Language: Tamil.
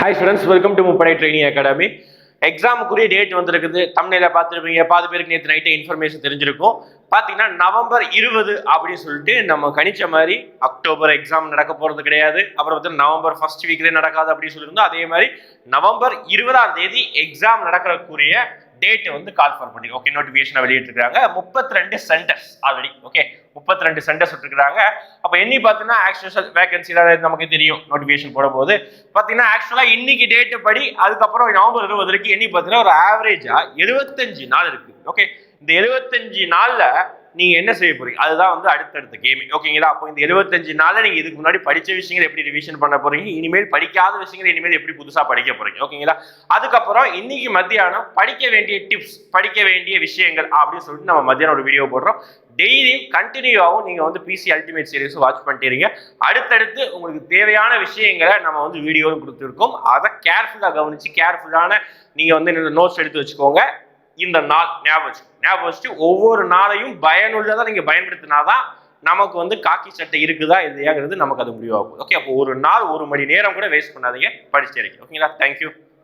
ஹாய் ஸ்டூடெண்ட்ஸ் வெல்கம் டு முப்படை ட்ரைனிங் அகாடமி எக்ஸாமுக்குரிய டேட் வந்திருக்குது. தமிழில் பார்த்துருப்பீங்க. பாதி பேருக்கு நேற்று நைட்டே இன்ஃபர்மேஷன் தெரிஞ்சிருக்கும். பார்த்தீங்கன்னா நவம்பர் இருபது அப்படின்னு சொல்லிட்டு நம்ம கணிச்ச மாதிரி அக்டோபர் எக்ஸாம் நடக்க போகிறது கிடையாது. அப்புறம் பார்த்தீங்கன்னா நவம்பர் ஃபர்ஸ்ட் வீக்லேயே நடக்காது அப்படின்னு சொல்லியிருந்தோம். அதே மாதிரி நவம்பர் இருபதாம் தேதி எக்ஸாம் நடக்கிறக்குரிய டேட்டை வந்து கால்ஃபார் பண்ணி ஓகே நோட்டிஃபிகேஷனை வெளியிட்டிருக்காங்க முப்பத்தி ரெண்டு சென்டர்ஸ் ஆல்ரெடி ஓகே முப்பத்தி ரெண்டு சென்டர்ஸ் விட்டுருக்காங்க அப்போ எண்ணி பார்த்தீங்கன்னா ஆக்சுவல் வேகன்சியில் நமக்கு தெரியும் நோட்டிஃபிகேஷன் போடும்போது. பார்த்தீங்கன்னா ஆக்சுவலாக இன்னைக்கு டேட்டு படி அதுக்கப்புறம் நவம்பர் இருபது வரைக்கும் எண்ணி பார்த்தீங்கன்னா ஒரு ஆவரேஜாக எழுபத்தஞ்சு நாள் இருக்குது ஓகே இந்த எழுபத்தஞ்சு நாளில் நீங்க என்ன செய்ய போறீங்க? அதுதான் வந்து அடுத்தடுத்த கேம் ஓகேங்களா அப்போ இந்த எழுபத்தஞ்சு நாளில் நீங்க இதுக்கு முன்னாடி படிச்ச விஷயங்களை எப்படி ரிவிஷன் பண்ண போறீங்க? இனிமேல் படிக்காத விஷயங்களை இனிமேல் எப்படி புதுசா படிக்க போறீங்க? ஓகேங்களா அதுக்கப்புறம் இன்னைக்கு மத்தியானம் படிக்க வேண்டிய டிப்ஸ் படிக்க வேண்டிய விஷயங்கள் அப்படின்னு சொல்லிட்டு நம்ம மத்தியானம் ஒரு வீடியோ போடுறோம். டெய்லியும் கண்டினியூவாகவும் நீங்கள் வந்து பிசி அல்டிமேட் சீரிஸ் வாட்ச் பண்ணிட்டீங்க. அடுத்தடுத்து உங்களுக்கு தேவையான விஷயங்களை நம்ம வந்து வீடியோவும் கொடுத்துருக்கோம். அதை கேர்ஃபுல்லாக கவனித்து கேர்ஃபுல்லான நீங்கள் வந்து நோட்ஸ் எடுத்து வச்சுக்கோங்க. இந்த நாள் ஞாபகம் ஞாபகம் வச்சுட்டு ஒவ்வொரு நாளையும் பயனுள்ளதாக நீங்கள் பயன்படுத்தினாதான் நமக்கு வந்து காக்கி சட்டை இருக்குதா இல்லையாங்கிறது நமக்கு அது முடிவாகும். ஓகே அப்போ ஒரு நாள் ஒரு மணி நேரம் கூட வேஸ்ட் பண்ணாதீங்க. படிச்சிருக்கேன் ஓகேங்களா தேங்க்யூ